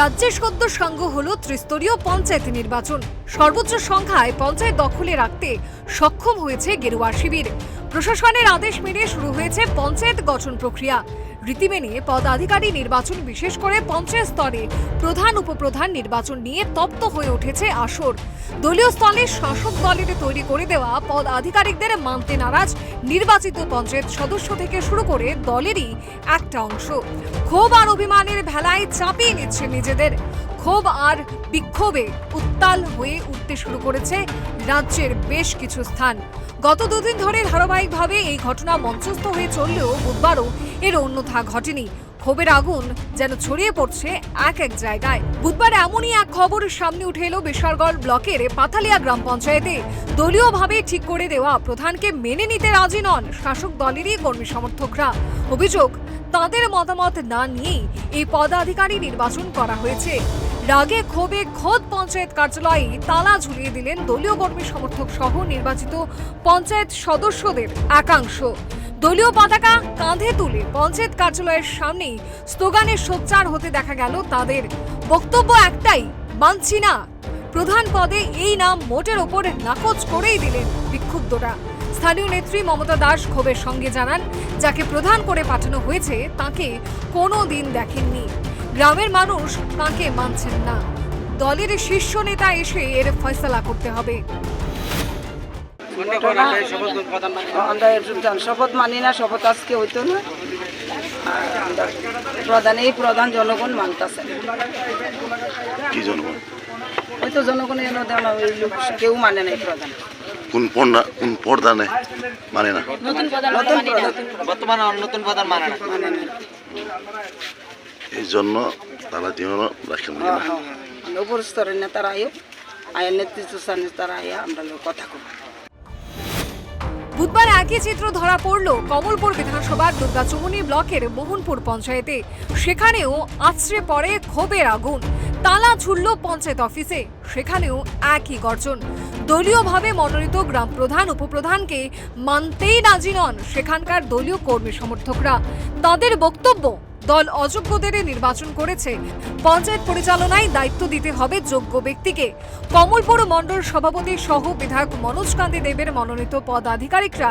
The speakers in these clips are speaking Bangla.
রাজ্যের সদ্য সাঙ্গ হল ত্রিস্তরীয় পঞ্চায়েত নির্বাচন। সর্বোচ্চ সংখ্যায় পঞ্চায়েত দখলে রাখতে সক্ষম হয়েছে গেরুয়া শিবির। প্রশাসনের আদেশ মেনে শুরু হয়েছে পঞ্চায়েত গঠন প্রক্রিয়া। রীতি মেনে পদাধিকারী নির্বাচন বিশেষ করে পঞ্চায়েত স্তরে প্রধান, উপপ্রধান নির্বাচন নিয়ে তপ্ত হয়ে উঠেছে আসর। দলীয় স্তরে শাসক দলের তৈরি করে দেওয়া পদ আধিকারিকদের মানতে নারাজ নির্বাচিত পঞ্চায়েত সদস্য থেকে শুরু করে দলেরই একটা অংশ। ক্ষোভ আর অভিমানের ভেলায় চাপিয়ে নিচ্ছে নিজেদের। ক্ষোভ আর বিক্ষোভে উত্তাল হয়ে উঠতে শুরু করেছে রাজ্যের বেশ কিছু স্থান। গত দুদিন ধরে ধারাবাহিকভাবে এই ঘটনা মঞ্চস্থ হয়ে চললেও বুধবারও এর অন্যথা ঘটেনি। ক্ষোভের আগুন যেন ছড়িয়ে পড়ছে এক এক জায়গায়। বুধবার এমনই এক খবর সামনে উঠে এলো বেসরগড় ব্লকের পাথালিয়া গ্রাম পঞ্চায়েতে। দলীয়ভাবে ঠিক করে দেওয়া প্রধানকে মেনে নিতে রাজি নন শাসক দলেরই কর্মী সমর্থকরা। অভিযোগ, তাদের মতামত না নিয়েই এই পদাধিকারী নির্বাচন করা হয়েছে। রাগে ক্ষোভে খোদ পঞ্চায়েত কার্যালয়ে তালা ঝুলিয়ে দিলেন দলীয় কর্মী সমর্থক সহ নির্বাচিত পঞ্চায়েত সদস্যদের একাংশ। দলীয় পতাকা কাঁধে তুলে পঞ্চায়েত কার্যালয়ের সামনেই স্লোগানে সোচ্চার হতে দেখা গেল তাদের। বক্তব্য একটাই, মানছি না। প্রধান পদে এই নাম মোটের ওপর নাকচ করেই দিলেন বিক্ষুব্ধরা। স্থানীয় নেত্রী মমতা দাস ক্ষোভের সঙ্গে জানান, যাকে প্রধান করে পাঠানো হয়েছে, তাকে কোনো দিন দেখেননি। গ্রামের মানুষ তাকে মানছেন না। দলের শীর্ষ নেতা এসে এর ফয়সলা করতে হবে। আমরা শপথ মানি না শপথ আজকে হইতো না। প্রধান এই প্রধান জনগণ মানতেছে। জনগণ? ওই তো জনগণ এনে দেয় না ওই কেউ মানে প্রধান। কোন পর্দা কোন পর্দা নেই মানে না? নতুন প্রধান বর্তমানে নতুন প্রধান মানে না। মানে নাই। এই জন্য তারা যেন রাখেন উপর স্তরের নেতারা আয়ো আয়ের নেতৃত্ব স্থানীয় তারা আয়া আমরা কথা কব। বুধবার একই চিত্র ধরা পড়ল কমলপুর বিধানসভার দুর্গাচুমনি ব্লকের মোহনপুর পঞ্চায়েতে। সেখানেও আছড়ে পড়ে ক্ষোভের আগুন। তালা ঝুলল পঞ্চায়েত অফিসে। সেখানেও একই গর্জন। দলীয়ভাবে মনোনীত গ্রাম প্রধান উপপ্রধানকে মানতেই রাজি নন সেখানকার দলীয় কর্মী সমর্থকরা। তাদের বক্তব্য দল অযোগ্যদের নির্বাচন করেছে। পঞ্চায়েত পরিচালনায় দায়িত্ব দিতে হবে যোগ্য ব্যক্তিকে। কমলপুর মণ্ডল সভাপতি সহ বিধায়ক মনোজ কান্তি দেবের মনোনীত পদাধিকারিকরা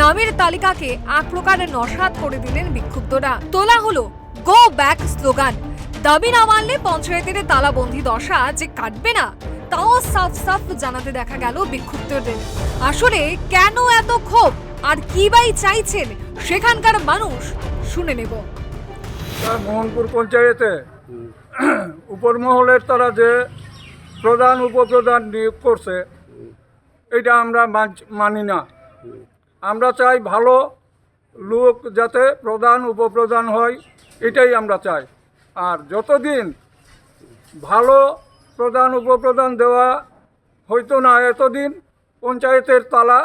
নামের তালিকাকে এক প্রকার নস্বাত করে দিলেন বিক্ষুব্ধরা। তোলা হলো, গো ব্যাক স্লোগান। দাবি না মানলে পঞ্চায়েতের তালাবন্দি দশা যে কাটবে না, তাও সাফ সাফ জানাতে দেখা গেল বিক্ষুব্ধদের। আসলে কেন এত ক্ষোভ? আর কি বাই চাইছেন? সেখানকার মানুষ শুনে নেব। মোহনপুর পঞ্চায়েতে উপরমহলের তারা যে প্রধান, উপপ্রধান নিয়োগ করছে, এটা আমরা মানি না। আমরা চাই ভালো লোক যাতে প্রধান, উপপ্রধান হয়, এটাই আমরা চাই। আর যতদিন ভালো প্রধান, উপপ্রধান দেওয়া হইতো না, এতদিন পঞ্চায়েতের তালা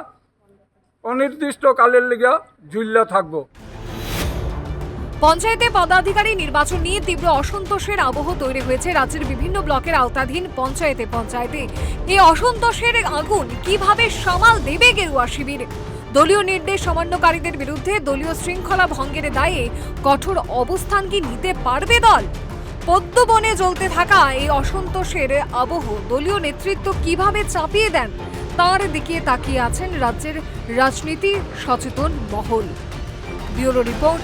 অনির্দিষ্টকালের লিগা ঝুল্লা থাকব। পঞ্চায়েতে পদাধিকারী নির্বাচন নিয়ে তীব্র অসন্তোষের আবহ তৈরি হয়েছে রাজ্যের বিভিন্ন ব্লকের আওতাধীন পঞ্চায়েতে পঞ্চায়েতে। এই অসন্তোষের আগুন কীভাবে সামাল দেবে গেরুয়া শিবির? দলীয় নির্দেশ অমান্যকারীদের বিরুদ্ধে দলীয় শৃঙ্খলা ভঙ্গের দায়ে কঠোর অবস্থান কি নিতে পারবে দল? পদ্মবনে জ্বলতে থাকা এই অসন্তোষের আবহ দলীয় নেতৃত্ব কীভাবে চাপিয়ে দেন? তার দিকে তাকিয়ে আছেন রাজ্যের রাজনীতি সচেতন মহল। Bureau report